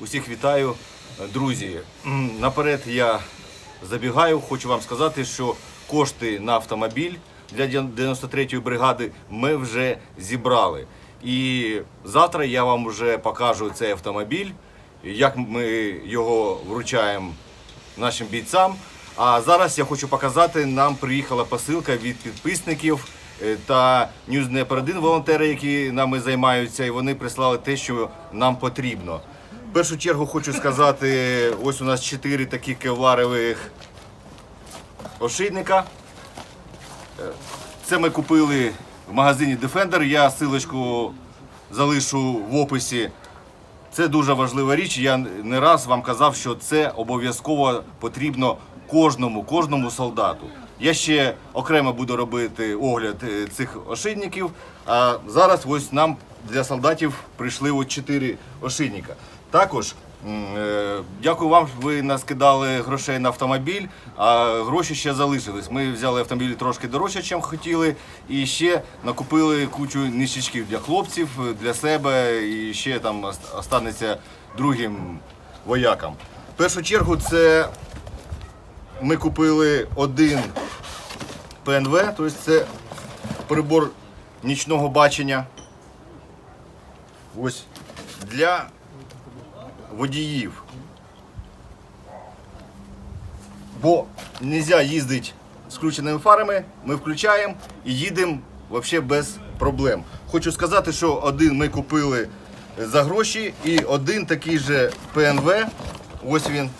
Усіх вітаю, друзі. Наперед я забігаю. Хочу вам сказати, що кошти на автомобіль для 93-ї бригади ми вже зібрали. І завтра я вам вже покажу цей автомобіль, як ми його вручаємо нашим бійцям. А зараз я хочу показати, нам приїхала посилка від підписників е, та News 1 волонтери, які нами займаються, і вони прислали те, що нам потрібно. В першу чергу хочу сказати, ось у нас чотири такі кевларових ошейника. Це ми купили в магазині Defender. Я силочку залишу в описі. Це дуже важлива річ. Я не раз вам казав, що це обов'язково потрібно кожному, кожному солдату. Я ще окремо буду робити огляд е, цих ошейників. А зараз ось нам для солдатів прийшли от чотири ошейника. Також е, дякую вам, ви нас кидали грошей на автомобіль, а гроші ще залишились. Ми взяли автомобіль трошки дорожче, ніж хотіли, і ще накупили кучу ніщичків для хлопців, для себе, і ще там останеться другим воякам. В першу чергу це ми купили один ПНВ, тобто це прибор нічного бачення. Ось для водіїв. Бо не можна їздити з включеними фарами, ми включаємо і їдемо взагалі без проблем. Хочу сказати, що один ми купили за гроші і один такий же ПНВ, ось він,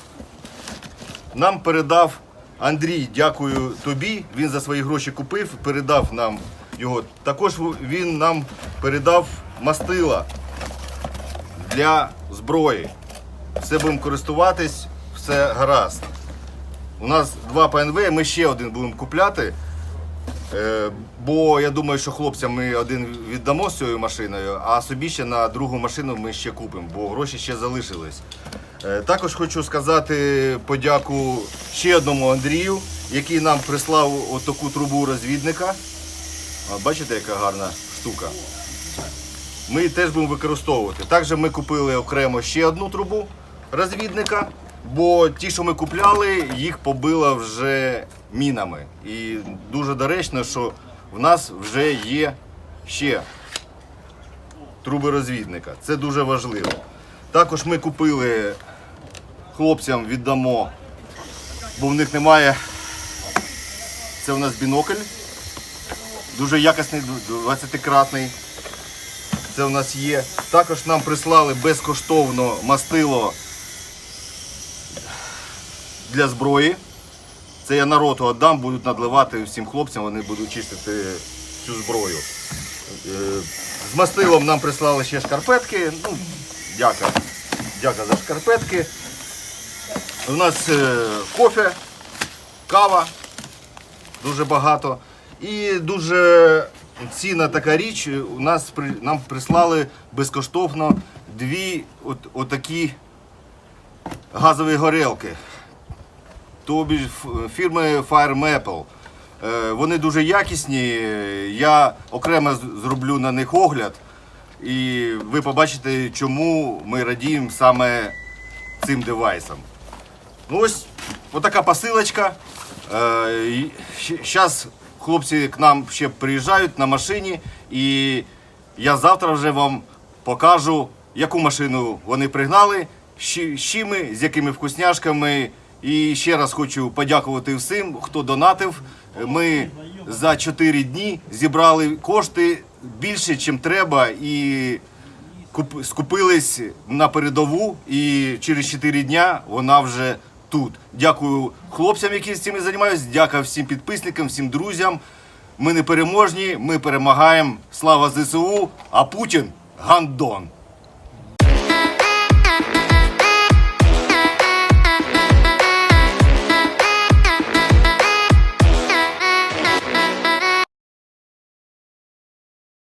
нам передав Андрій, дякую тобі. Він за свої гроші купив, передав нам його. Також він нам передав мастила для зброї. Все будемо користуватись, все гаразд. У нас два ПНВ, ми ще один будемо купляти. Е, Бо я думаю, що хлопцям ми один віддамо з цією машиною, а собі ще на другу машину ми ще купимо, бо гроші ще залишились. Е, Також хочу сказати подяку ще одному Андрію, який нам прислав отаку трубу розвідника. Бачите, яка гарна штука. Ми її теж будемо використовувати. Також ми купили окремо ще одну трубу розвідника, бо ті, що ми купляли, їх побило вже мінами. І дуже доречно, що в нас вже є ще труби розвідника. Це дуже важливо. Також ми купили хлопцям віддамо, бо в них немає. Це у нас бінокль. Дуже якісний, 20-кратний. Це у нас є. Також нам прислали безкоштовно мастило для зброї. Це я народу віддам, будуть надливати всім хлопцям, вони будуть чистити цю зброю. Е, З мастилом нам прислали ще шкарпетки. Ну, дяка. Дяка за шкарпетки. У нас е, кофе, кава дуже багато. І дуже цінна така річ. У нас нам прислали безкоштовно дві от, отакі газові горелки. Ф- фірми Fire Maple. Е, Вони дуже якісні. Я окремо зроблю на них огляд. І ви побачите, чому ми радіємо саме цим девайсом. Ну ось отака посилочка. Зараз хлопці к нам ще приїжджають на машині, і я завтра вже вам покажу, яку машину вони пригнали, з чими, з якими вкусняшками. І ще раз хочу подякувати всім, хто донатив. Ми за 4 дні зібрали кошти більше, ніж треба, і скупились на передову, і через 4 дня вона вже тут. Дякую хлопцям, які з цим займаються. Дякую всім підписникам, всім друзям. Ми не переможні, ми перемагаємо. Слава ЗСУ, а Путін гандон.